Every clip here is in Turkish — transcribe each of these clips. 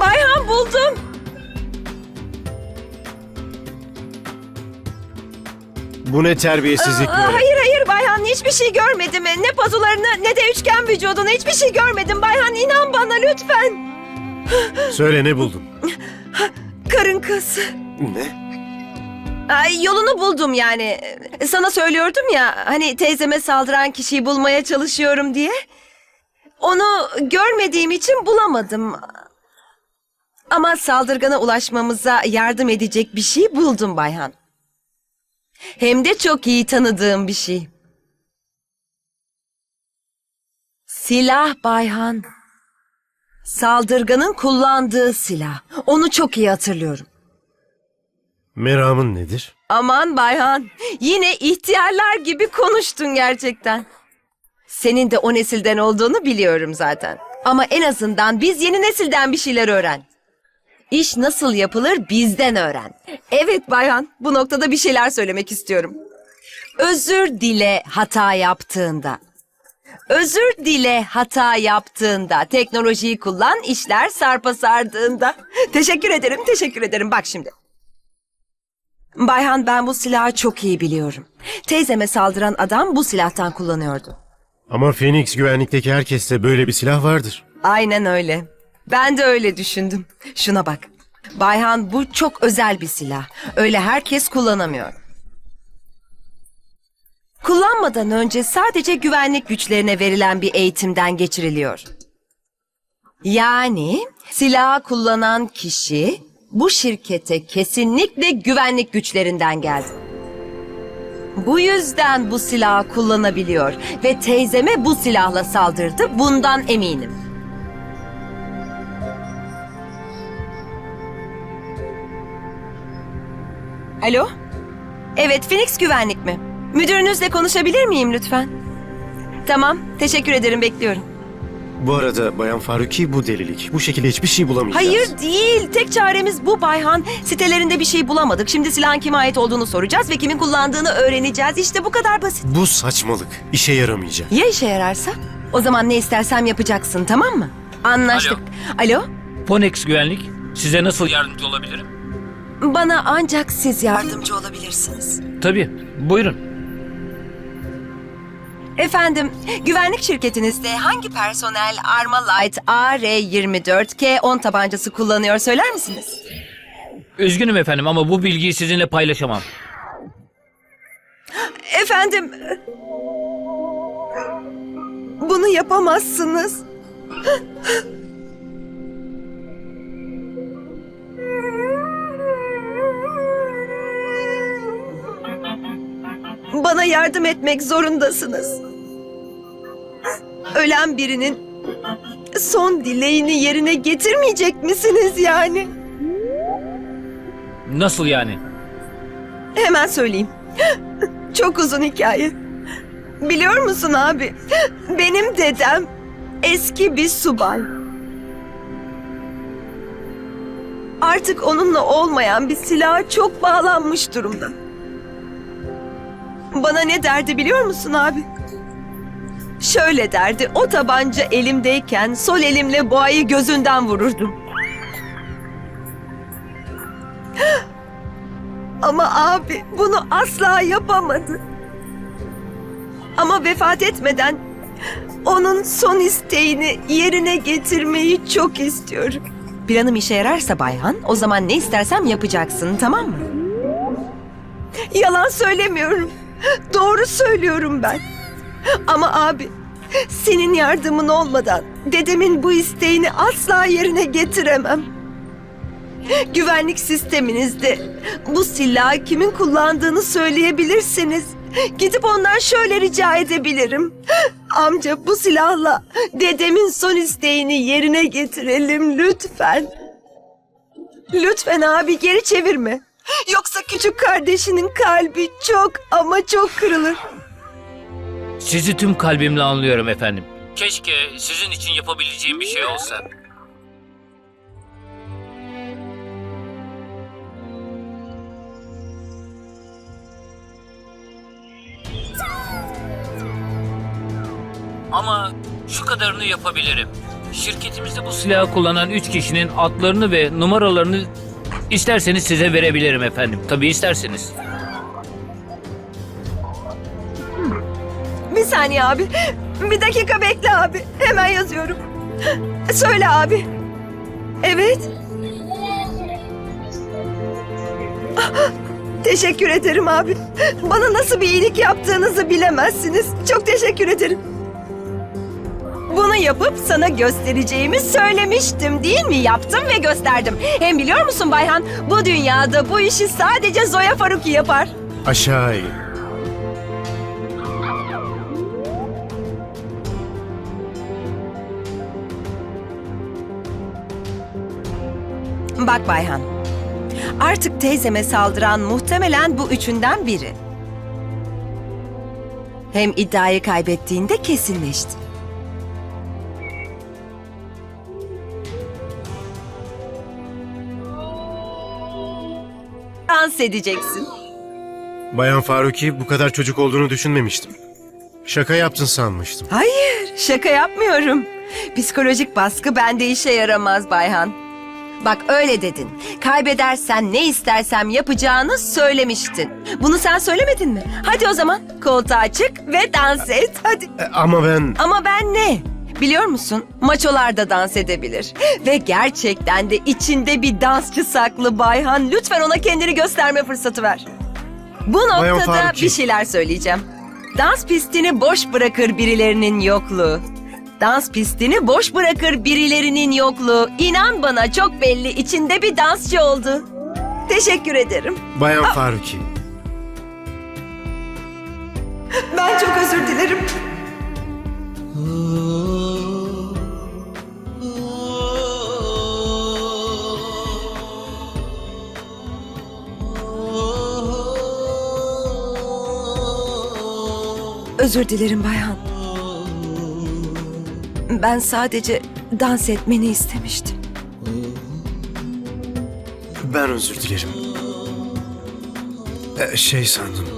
Bayhan buldum. Bu ne terbiyesizlik Aa, böyle? hayır hayır Bayhan hiçbir şey görmedim. Ne pazularını ne de üçgen vücudunu hiçbir şey görmedim. Bayhan inan bana lütfen. Söyle ne buldun? Karın kası. Ne? Ay, yolunu buldum yani. Sana söylüyordum ya hani teyzeme saldıran kişiyi bulmaya çalışıyorum diye. Onu görmediğim için bulamadım. Ama saldırgana ulaşmamıza yardım edecek bir şey buldum Bayhan. Hem de çok iyi tanıdığım bir şey. Silah Bayhan. Saldırganın kullandığı silah. Onu çok iyi hatırlıyorum. Meramın nedir? Aman Bayhan, yine ihtiyarlar gibi konuştun gerçekten. Senin de o nesilden olduğunu biliyorum zaten. Ama en azından biz yeni nesilden bir şeyler öğren. İş nasıl yapılır bizden öğren. Evet Bayhan, bu noktada bir şeyler söylemek istiyorum. Özür dile hata yaptığında. Özür dile hata yaptığında. Teknolojiyi kullan, işler sarpa sardığında. Teşekkür ederim, teşekkür ederim. Bak şimdi. Bayhan ben bu silahı çok iyi biliyorum. Teyzeme saldıran adam bu silahtan kullanıyordu. Ama Phoenix güvenlikteki herkeste böyle bir silah vardır. Aynen öyle. Ben de öyle düşündüm. Şuna bak. Bayhan bu çok özel bir silah. Öyle herkes kullanamıyor. Kullanmadan önce sadece güvenlik güçlerine verilen bir eğitimden geçiriliyor. Yani silahı kullanan kişi bu şirkete kesinlikle güvenlik güçlerinden geldi. Bu yüzden bu silahı kullanabiliyor ve teyzeme bu silahla saldırdı bundan eminim. Alo? Evet, Phoenix güvenlik mi? Müdürünüzle konuşabilir miyim lütfen? Tamam, teşekkür ederim, bekliyorum. Bu arada Bayan Faruki bu delilik. Bu şekilde hiçbir şey bulamayacağız. Hayır değil, tek çaremiz bu Bayhan. Sitelerinde bir şey bulamadık. Şimdi silahın kime ait olduğunu soracağız ve kimin kullandığını öğreneceğiz. İşte bu kadar basit. Bu saçmalık. İşe yaramayacak. Ya işe yararsa? O zaman ne istersem yapacaksın, tamam mı? Anlaştık. Alo? Ponex Güvenlik, size nasıl yardımcı olabilirim? Bana ancak siz yardımcı olabilirsiniz. Tabii, buyurun. Efendim, güvenlik şirketinizde hangi personel Armalite AR-24K10 tabancası kullanıyor söyler misiniz? Üzgünüm efendim ama bu bilgiyi sizinle paylaşamam. Efendim... Bunu yapamazsınız. Bana yardım etmek zorundasınız. Ölen birinin son dileğini yerine getirmeyecek misiniz yani? Nasıl yani? Hemen söyleyeyim. Çok uzun hikaye. Biliyor musun abi? Benim dedem eski bir subay. Artık onunla olmayan bir silaha çok bağlanmış durumda. Bana ne derdi biliyor musun abi? Şöyle derdi, o tabanca elimdeyken sol elimle boğayı gözünden vururdum. Ama abi bunu asla yapamadı. Ama vefat etmeden onun son isteğini yerine getirmeyi çok istiyorum. Planım işe yararsa Bayhan, o zaman ne istersem yapacaksın, tamam mı? Yalan söylemiyorum. Doğru söylüyorum ben. Ama abi, senin yardımın olmadan dedemin bu isteğini asla yerine getiremem. Güvenlik sisteminizde bu silahı kimin kullandığını söyleyebilirsiniz. Gidip ondan şöyle rica edebilirim. Amca bu silahla dedemin son isteğini yerine getirelim lütfen. Lütfen abi geri çevirme. Yoksa küçük kardeşinin kalbi çok ama çok kırılır. Sizi tüm kalbimle anlıyorum efendim. Keşke sizin için yapabileceğim bir şey olsa. Ama şu kadarını yapabilirim. Şirketimizde bu silahı kullanan 3 kişinin adlarını ve numaralarını isterseniz size verebilirim efendim. Tabii isterseniz. Bir saniye abi. Bir dakika bekle abi. Hemen yazıyorum. Söyle abi. Evet. Teşekkür ederim abi. Bana nasıl bir iyilik yaptığınızı bilemezsiniz. Çok teşekkür ederim. Bunu yapıp sana göstereceğimi söylemiştim değil mi? Yaptım ve gösterdim. Hem biliyor musun Bayhan? Bu dünyada bu işi sadece Zoya Faruki yapar. Aşağı in. Bak Bayhan. Artık teyzeme saldıran muhtemelen bu üçünden biri. Hem iddiayı kaybettiğinde kesinleşti. Dans edeceksin. Bayan Faruki bu kadar çocuk olduğunu düşünmemiştim. Şaka yaptın sanmıştım. Hayır, şaka yapmıyorum. Psikolojik baskı bende işe yaramaz Bayhan. Bak öyle dedin. Kaybedersen ne istersem yapacağını söylemiştin. Bunu sen söylemedin mi? Hadi o zaman koltuğa çık ve dans et. Hadi. E, ama ben... Ama ben ne? Biliyor musun? Maçolarda dans edebilir. Ve gerçekten de içinde bir dansçı saklı Bayhan. Lütfen ona kendini gösterme fırsatı ver. Bu Bayan noktada bir şeyler söyleyeceğim. Dans pistini boş bırakır birilerinin yokluğu. Dans pistini boş bırakır birilerinin yokluğu. İnan bana çok belli içinde bir dansçı oldu. Teşekkür ederim. Bayan Faruki. Ben çok özür dilerim. Özür dilerim Bayhan. Ben sadece dans etmeni istemiştim. Ben özür dilerim. E, şey sandım.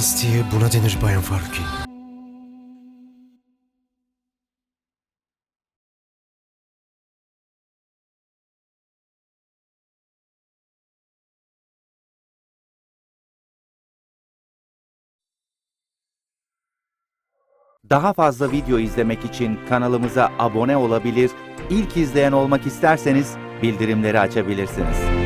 Diye buna denir Bayan Faruki. Daha fazla video izlemek için kanalımıza abone olabilir, ilk izleyen olmak isterseniz bildirimleri açabilirsiniz.